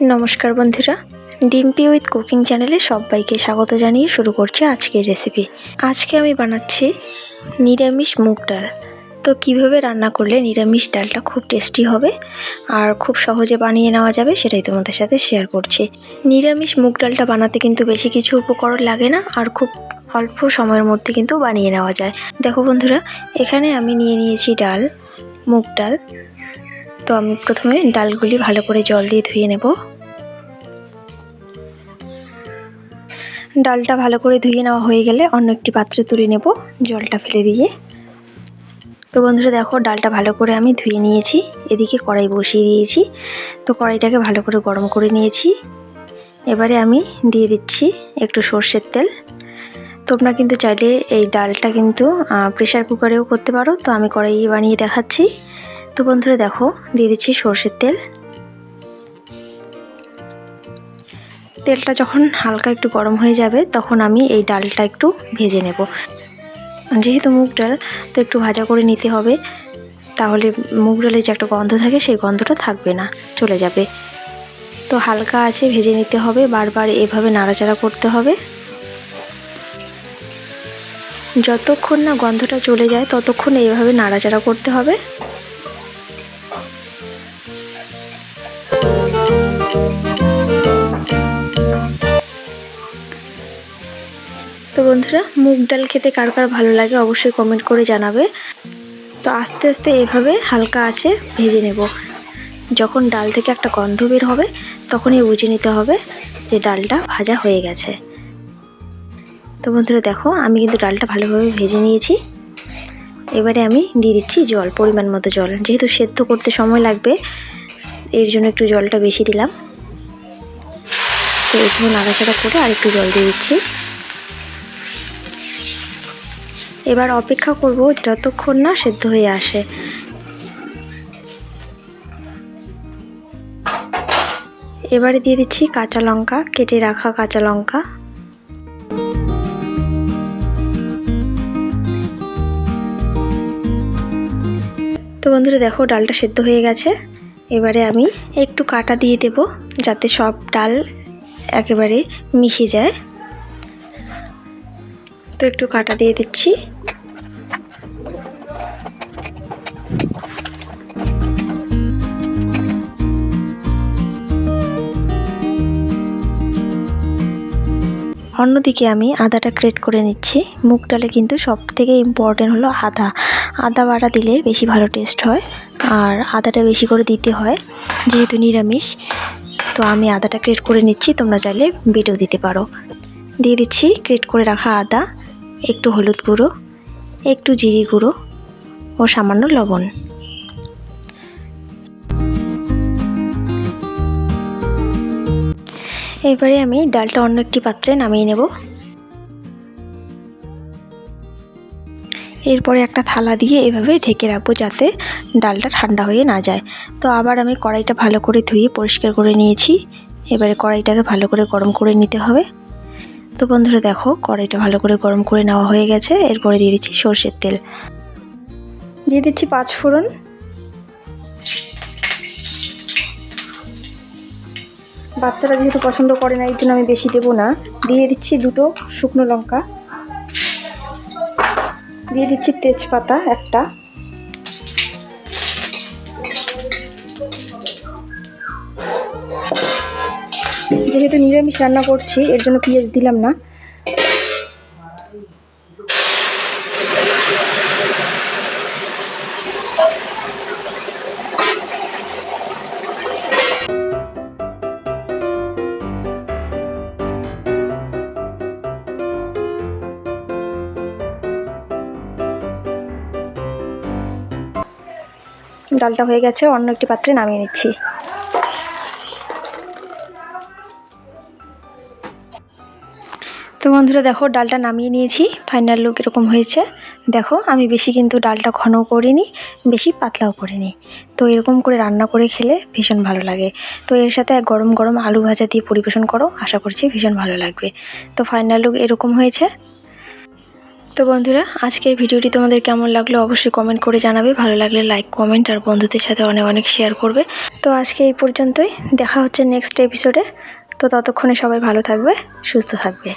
নমস্কার বন্ধুরা। Dimpy with cooking চ্যানেলে সবাইকে স্বাগত জানিয়ে শুরু করছি আজকের রেসিপি আজকে আমি বানাচ্ছি নিরামিষ মুগ ডাল। তো কীভাবে রান্না করলে নিরামিষ ডালটা খুব টেস্টি হবে আর খুব সহজে বানিয়ে নেওয়া যাবে সেটাই তোমাদের সাথে শেয়ার করছি। নিরামিষ মুগ ডালটা বানাতে কিন্তু বেশি কিছু উপকরণ লাগে না আর খুব অল্প সময়ের মধ্যে কিন্তু বানিয়ে নেওয়া যায়। দেখো বন্ধুরা, এখানে আমি নিয়ে নিয়েছি ডাল, মুগ ডাল তো আমি প্রথমে ডালগুলি ভালো করে জল দিয়ে ধুয়ে নেব। ডালটা ভালো করে ধুয়ে নেওয়া হয়ে গেলে অন্য একটি পাত্রে তুলে নেব জলটা ফেলে দিয়ে। তো বন্ধুরা দেখো, ডালটা ভালো করে আমি ধুয়ে নিয়েছি, এদিকে কড়াই বসিয়ে দিয়েছি। তো কড়াইটাকে ভালো করে গরম করে নিয়েছি। এবারে আমি দিয়ে দিচ্ছি একটু সর্ষের তেল। তোমরা কিন্তু চাইলে এই ডালটা কিন্তু প্রেশার কুকারেও করতে পারো। তো আমি কড়াই বানিয়ে দেখাচ্ছি। তো বন্ধুরা দেখো, দিয়ে দিচ্ছি সর্ষের তেল। তেলটা যখন হালকা একটু গরম হয়ে যাবে, তখন আমি এই ডালটা একটু ভেজে নেব। যেহেতু মুগ ডাল, তো একটু ভাজা করে নিতে হবে। তাহলে মুগ ডালের যে একটা গন্ধ থাকে, সেই গন্ধটা থাকবে না, চলে যাবে। তো হালকা আছে, ভেজে নিতে হবে। বারবার এভাবে নাড়াচাড়া করতে হবে। যতক্ষণ না গন্ধটা চলে যায়, ততক্ষণ এইভাবে নাড়াচাড়া করতে হবে। তো বন্ধুরা, মুগ ডাল খেতে কার কার ভালো লাগে অবশ্যই কমেন্ট করে জানাবে। তো আস্তে আস্তে এভাবে হালকা আছে ভেজে নেব। যখন ডাল থেকে একটা গন্ধ বের হবে, তখনই বুঝে নিতে হবে যে ডালটা ভাজা হয়ে গেছে। তো বন্ধুরা দেখো, আমি কিন্তু ডালটা ভালোভাবে ভেজে নিয়েছি। এবারে আমি দিয়ে দিচ্ছি জল, পরিমাণ মতো জল। যেহেতু সেদ্ধ করতে সময় লাগবে, এর জন্য একটু জলটা বেশি দিলাম। তো এখানে নাড়াচাড়া করে আর একটু জল দিয়ে দিচ্ছি। এবার অপেক্ষা করব যতক্ষণ না সেদ্ধ হয়ে আসে। এবারে দিয়ে দিচ্ছি কাঁচা লঙ্কা, কেটে রাখা কাঁচা লঙ্কা। তো বন্ধুরা, দেখো ডালটা সেদ্ধ হয়ে গেছে। এবারে আমি একটু কাটা দিয়ে দেব যাতে সব ডাল একেবারে মিশে যায়। তো একটু কাটা দিয়ে দিচ্ছি। অন্যদিকে আমি আদাটা ক্রেট করে নিচ্ছি। মুগ ডালে কিন্তু সব থেকে ইম্পর্টেন্ট হলো আদা। আদা বাটা দিলে বেশি ভালো টেস্ট হয় আর আদাটা বেশি করে দিতে হয়, যেহেতু নিরামিষ। তো আমি আদাটা ক্রেট করে নিচ্ছি, তোমরা চাইলে বেটেও দিতে পারো। দিয়ে দিচ্ছি ক্রেট করে রাখা আদা, একটু হলুদ গুঁড়ো, একটু জিরি গুঁড়ো ও সামান্য লবণ। এবারে আমি ডালটা অন্য একটি পাত্রে নামিয়ে নেব। এরপরে একটা থালা দিয়ে এভাবে ঢেকে রাখব যাতে ডালটা ঠান্ডা হয়ে না যায়। তো আবার আমি কড়াইটা ভালো করে ধুয়ে পরিষ্কার করে নিয়েছি। এবারে কড়াইটাকে ভালো করে গরম করে নিতে হবে। তো বন্ধুরা দেখো, কড়াইটা ভালো করে গরম করে নেওয়া হয়ে গেছে। এরপরে দিয়ে দিচ্ছি সর্ষের তেল। দিয়ে দিচ্ছি পাঁচ ফোড়ন। বাচ্চারা যেহেতু পছন্দ করে না এই জন্য আমি বেশি দেবো না। দিয়ে দিচ্ছি দুটো শুকনো লঙ্কা। দিয়ে দিচ্ছি তেজপাতা একটা। যেহেতু নিরামিষ রান্না করছি, এর জন্য পেঁয়াজ দিলাম না। ডালটা হয়ে গেছে, অন্য একটি পাত্রে নামিয়ে নিচ্ছি। তো বন্ধুরা দেখো, ডালটা নামিয়ে নিয়েছি ফাইনাল লুক এরকম হয়েছে। দেখো, আমি বেশি কিন্তু ডালটা ঘনও করিনি, বেশি পাতলাও করিনি। তো এরকম করে রান্না করে খেলে ভীষণ ভালো লাগে। তো এর সাথে গরম গরম আলু ভাজা দিয়ে পরিবেশন করো, আশা করছি ভীষণ ভালো লাগবে। তো ফাইনাল লুক এরকম হয়েছে। তো বন্ধুরা আজকে এই ভিডিওটি তোমাদের কেমন লাগল অবশ্যই কমেন্ট করে জানাবে। ভালো লাগলে লাইক কমেন্ট আর বন্ধুদের সাথে অনেক অনেক শেয়ার করবে। তো আজকে এই পর্যন্তই। দেখা হচ্ছে নেক্সট এপিসোডে তো ততক্ষণে সবাই ভালো থাকবে, সুস্থ থাকবে।